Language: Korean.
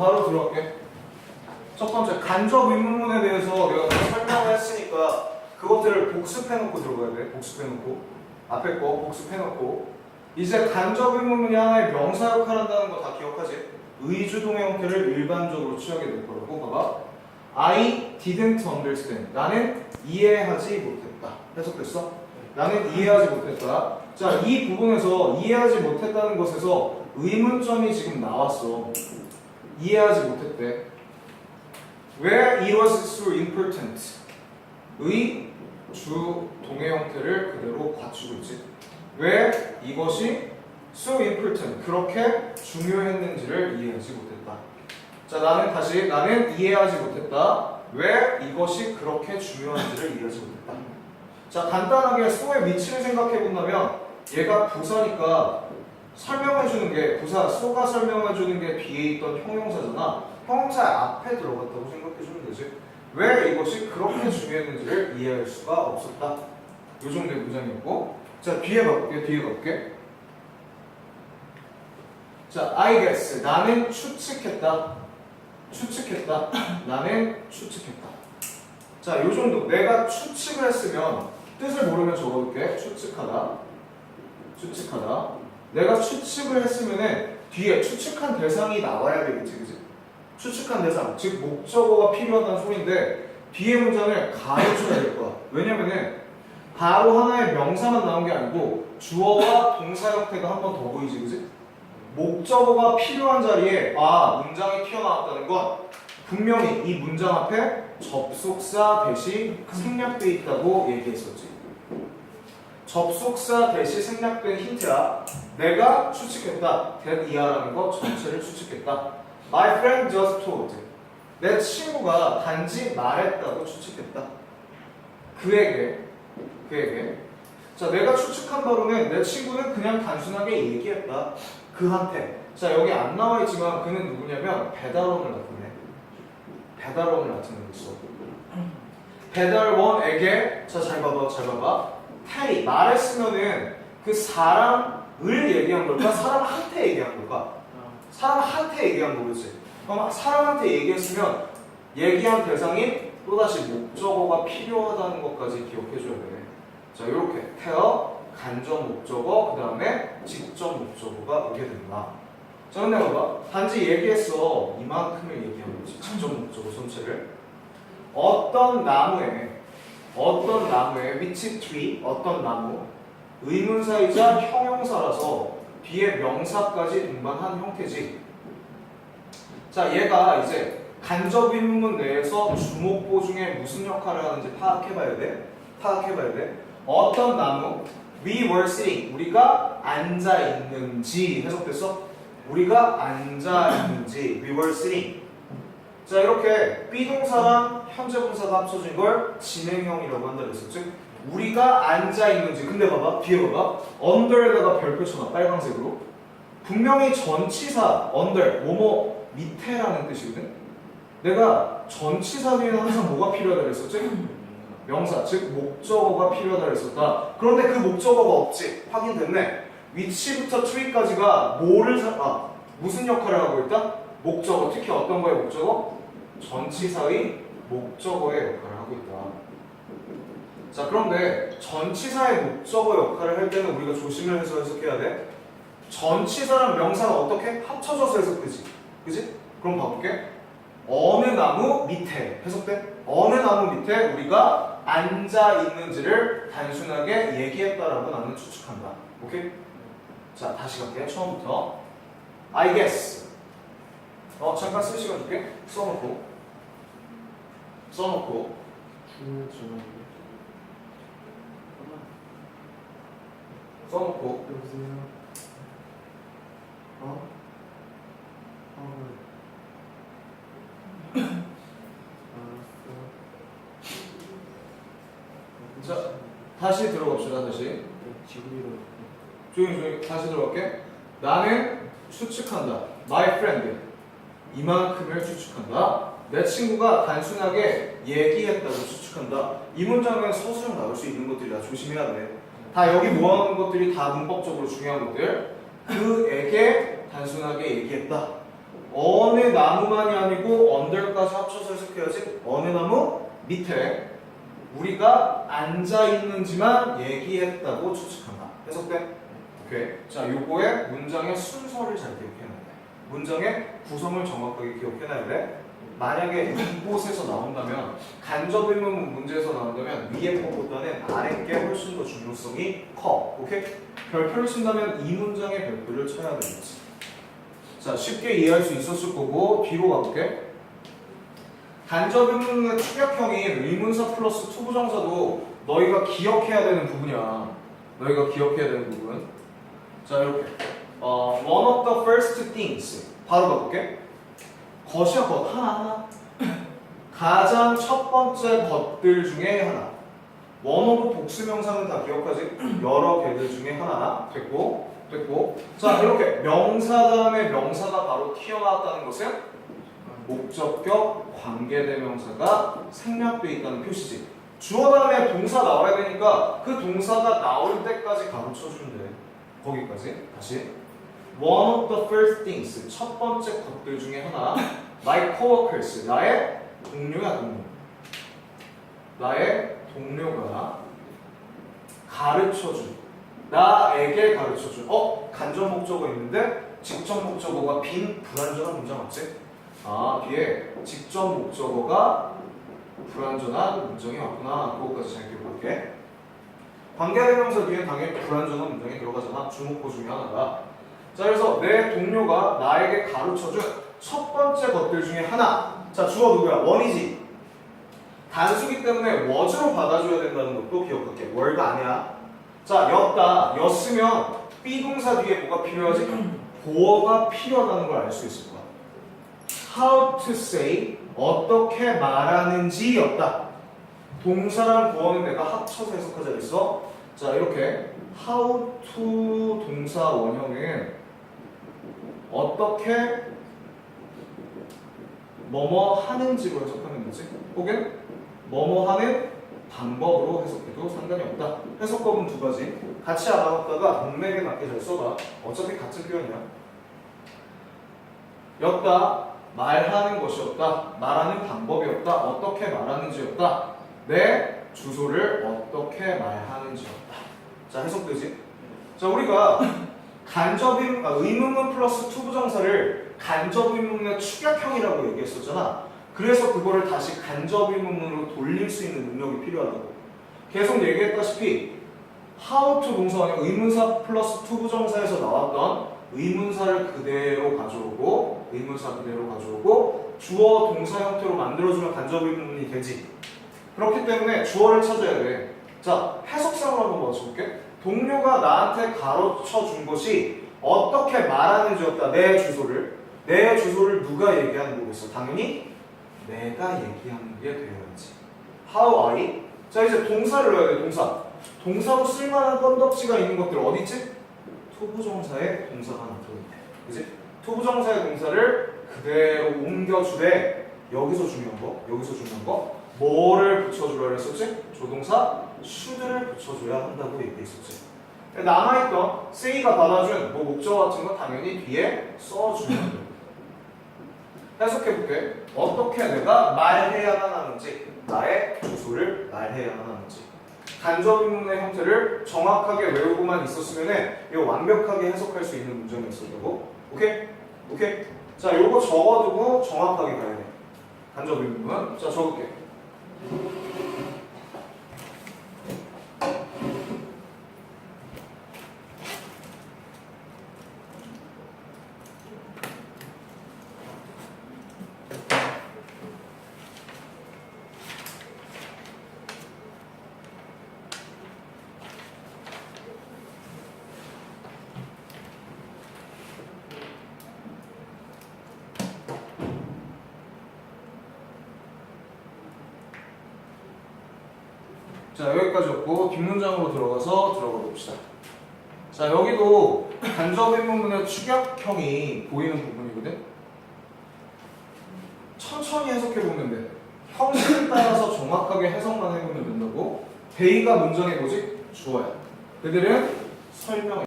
바로 들어갈게. 첫 번째 간접 의문문에 대해서 내가 다 설명을 했으니까 그것들을 복습해놓고 들어가야 돼. 복습해놓고 앞에 거 복습해놓고 이제 간접 의문문이 하나의 명사 역할을 한다는 거 다 기억하지? 의주동의 형태를 일반적으로 취하게 될 거라고 봐봐. I didn't understand. 나는 이해하지 못했다. 해석됐어? 나는 이해하지 못했다. 자, 이 부분에서 이해하지 못했다는 것에서 의문점이 지금 나왔어. 이해하지 못했대. Where it was so important. 의, 주, 동의 형태를 그대로 갖추고 있지. 왜 이것이 so important, 그렇게 중요했는지를 이해하지 못했다. 자, 나는 다시, 나는 이해하지 못했다. 왜 이것이 그렇게 중요한지를 이해하지 못했다. 자, 간단하게 so의 위치를 생각해 본다면 얘가 부사니까 설명해 주는 게 부사 so가 설명해 주는 게 뒤에 있던 형용사잖아. 형용사 앞에 들어갔다고 생각해 주면 되지. 왜 이것이 그렇게 중요했는지를 이해할 수가 없었다. 요 정도의 문장이었고. 자, 뒤에 가볼게. 뒤에 가볼게. 자, I guess. 나는 추측했다. 추측했다. 나는 추측했다. 자, 요 정도. 내가 추측을 했으면 뜻을 모르면 적어볼게. 추측하다. 추측하다. 내가 추측을 했으면은 뒤에 추측한 대상이 나와야 되겠지, 그지? 추측한 대상, 즉 목적어가 필요하다는 소리인데 뒤에 문장을 가해줘야 될 거야. 왜냐면은 바로 하나의 명사만 나온 게 아니고 주어와 동사 형태가 한 번 더 보이지, 그지? 목적어가 필요한 자리에 아 문장이 튀어나왔다는 건 분명히 이 문장 앞에 접속사 대시 생략돼 있다고 얘기했었지. 접속사 대시 생략된 힌트야. 내가 추측했다. that 이하라는 거 전체를 추측했다. My friend just told. 내 친구가 단지 말했다고 추측했다. 그에게, 그에게. 자, 내가 추측한 바로는 내 친구는 그냥 단순하게 얘기했다. 그한테. 자, 여기 안 나와 있지만 그는 누구냐면 배달원을 나타내. 배달원을 나타내고 있어. 배달원에게, 자, 잘 봐봐, 잘 봐봐. 테리, 말했으면은 그 사람을 얘기한 걸까? 사람한테 얘기한 걸까? 사람한테 얘기한 거겠지. 그럼 사람한테 얘기했으면 얘기한 대상이 또다시 목적어가 필요하다는 것까지 기억해줘야 돼. 자, 이렇게 테어, 간접 목적어, 그 다음에 직접 목적어가 오게 된다. 자, 근데 봐봐. 단지 얘기했어. 이만큼을 얘기한 거지. 직접 목적어 전체를. 어떤 나무에, 어떤 나무에, which tree, 어떤 나무, 의문사이자 형용사라서 뒤에 명사까지 동반한 형태지. 자, 얘가 이제 간접 의문문 내에서 주목보 중에 무슨 역할을 하는지 파악해봐야 돼. 파악해봐야 돼. 어떤 나무? We were sitting. 우리가 앉아 있는지 해석됐어? 우리가 앉아 있는지. We were sitting. 자, 이렇게 비동사랑 현재 분사가 합쳐진 걸 진행형이라고 한다 그랬어. 즉, 우리가 앉아 있는지. 근데 봐봐, 뒤에 봐봐. under에다가 별표 쳐놔, 빨간색으로. 분명히 전치사, under, 뭐뭐 밑에라는 뜻이거든. 내가 전치사 뒤에는 항상 뭐가 필요하다 그랬었지? 명사, 즉 목적어가 필요하다 그랬었다. 그런데 그 목적어가 없지. 확인됐네. 위치부터 트리까지가 뭐를 사, 아, 무슨 역할을 하고 있다? 목적어, 특히 어떤 거의 목적어? 전치사의 목적어의 역할을 하고 있다. 자, 그런데 전치사의 목적어 역할을 할 때는 우리가 조심을 해서 해석해야 돼. 전치사랑 명사가 어떻게 합쳐져서 해석되지? 그지? 그럼 봐볼게. 어느 나무 밑에 해석돼? 어느 나무 밑에 우리가 앉아 있는지를 단순하게 얘기했다라고 나는 추측한다. 오케이? 자, 다시 갈게요. 처음부터. I guess. 어, 잠깐 쓸 시간 줄게. 써놓고. 써놓고. 주문 주문 써놓고. 여보세요 어? 어 알았어 자, 다시 들어갑시다. 다시. 네, 지금이로 조용히 조용히 다시 들어갈게. 나는 추측한다. My friend. 이만큼을 추측한다. 내 친구가 단순하게 얘기했다고 추측한다. 이 문장은 서술형 나올 수 있는 것들이라 조심해야 돼. 다 여기 모아놓은 것들이 다 문법적으로 중요한 것들. 그에게 단순하게 얘기했다. 어느 나무만이 아니고 언더까지 합쳐서 해석해야지. 어느 나무 밑에 우리가 앉아 있는지만 얘기했다고 추측한다. 해석돼? 오케이. 자, 요거의 문장의 순서를 잘 기억해놔야 돼. 문장의 구성을 정확하게 기억해놔야 돼. 만약에 이곳에서 나온다면 간접 의문 문제에서 나온다면 위에 것보다는 아래 게 훨씬 더 중요성이 커. 오케이? 별표를 쓴다면 이 문장의 별표를 쳐야 되겠지. 자, 쉽게 이해할 수 있었을 거고 뒤로 가볼게. 간접 의문의 추격형인 의문사 플러스 투부정사도 너희가 기억해야 되는 부분이야. 너희가 기억해야 되는 부분. 자, 이렇게. 어, one of the first things. 바로 가볼게. 것이야 것 하나 하나. 가장 첫 번째 것들 중에 하나. 원어브 복수명사는 다 기억하지? 여러 개들 중에 하나 됐고 됐고 자 이렇게 명사 다음에 명사가 바로 튀어나왔다는 것은 목적격 관계대명사가 생략돼 있다는 표시지 주어 다음에 동사 나와야 되니까 그 동사가 나올 때까지 가르쳐주면 돼 거기까지 다시 One of the first things 첫 번째 것들 중에 하나 My coworkers 나의 동료야 동료 나의 동료가 가르쳐준 나에게 가르쳐준 어? 간접 목적어 있는데 직접 목적어가 빈 불완전한 문장 없지? 아 뒤에 직접 목적어가 불완전한 문장이 왔구나 그거까지 잘 기억할게 관계대명사 뒤에 당연히 불완전한 문장이 들어가잖아 주목보 중에 하나가 자 그래서 내 동료가 나에게 가르쳐준 첫 번째 것들 중에 하나 자 주어 누구야? 원이지 단수기 때문에 was로 받아줘야 된다는 것도 기억할게. 월가 아니야. 자, 였다. 였으면 비동사 뒤에 뭐가 필요하지? 보어가 필요하다는 걸 알 수 있을 거야. How to say 어떻게 말하는지 였다. 동사랑 보어는 내가 합쳐서 해석하자 그랬어. 자, 이렇게 how to 동사 원형은 어떻게 뭐뭐 하는지로 해석하면 되지. 혹은 뭐뭐 하는 방법으로 해석해도 상관이 없다. 해석법은 두 가지. 같이 알아봤다가 문맥에 맞게 잘 써봐. 어차피 같은 표현이야. 였다. 말하는 것이었다. 말하는 방법이었다. 어떻게 말하는지였다. 내 주소를 어떻게 말하는지였다. 자, 해석되지? 자, 우리가 간접 의, 아, 의문문 플러스 투부정사를 간접 의문문의 축약형이라고 얘기했었잖아. 그래서 그거를 다시 간접 의문문으로 돌릴 수 있는 능력이 필요하다고. 계속 얘기했다시피 how to 동사원의 의문사 플러스 투부정사에서 나왔던 의문사를 그대로 가져오고 의문사 그대로 가져오고 주어 동사 형태로 만들어주면 간접 의문문이 되지. 그렇기 때문에 주어를 찾아야 돼. 자, 해석상으로 한번 맞춰볼게. 동료가 나한테 가르쳐 준 것이 어떻게 말하는지였다. 내 주소를. 내 주소를 누가 얘기하는 거겠어? 당연히 내가 얘기하는 게 되어야지. How I? 자, 이제 동사를 넣어야 돼, 동사. 동사로 쓸만한 건덕지가 있는 것들 어디 있지? 투부정사의 동사가 들어있네. 그지? 투부정사의 동사를 그대로 옮겨주되 여기서 중요한 거, 여기서 중요한 거 뭐를 붙여주라 그랬었지? 조동사 should를 붙여줘야 한다고 얘기했었지. 남아있던 say가 받아준 뭐 목적 같은 거 당연히 뒤에 써주면 돼. 해석해볼게. 어떻게 내가 말해야만 하는지, 나의 주소를 말해야만 하는지. 간접 의문의 형태를 정확하게 외우고만 있었으면 이거 완벽하게 해석할 수 있는 문장이었었다고. 오케이? 오케이? 자, 요거 적어두고 정확하게 가야 돼. 간접 의문은. 자, 적을게. 자 여기까지였고 뒷문장으로 들어가서 들어가 봅시다. 자 여기도 간접 의문문의 축약형이 보이는 부분이거든. 천천히 해석해 보면 돼. 형식에 따라서 정확하게 해석만 해보면 된다고. 대의가 문장의 뭐지? 주어야. 그들은 설명.